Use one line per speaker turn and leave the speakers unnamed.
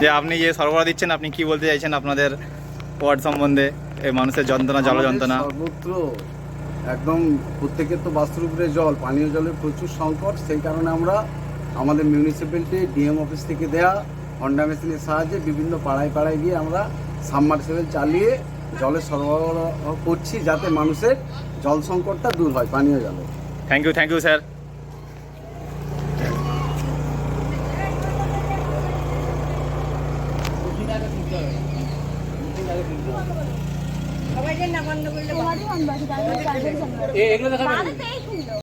যে আপনি যে সরবরাহ দিচ্ছেন আপনি কি বলতে চাইছেন আপনাদের ওয়ার্ড সম্বন্ধে? এই মানুষের যন্ত্রণা জল যন্ত্রণা।
সর্বত্র একদম প্রত্যেকের তো বাস্তুরূপে জল পানীয় জলের প্রচুর সংকট। সেই কারণে আমরা আমাদের মিউনিসিপ্যালিটি ডিএম অফিস থেকে দেয়া হন্ডা মেশিনের সাহায্যে বিভিন্ন পাড়ায় পাড়ায় গিয়ে আমরা সাবমার্সিবল চালিয়ে জলের সরবরাহ করছি যাতে মানুষের জল সংকটটা দূর হয় পানীয় জলের
thank you thank you sir
সবাই না বন্ধ করলে
এগুলো দেখাবেন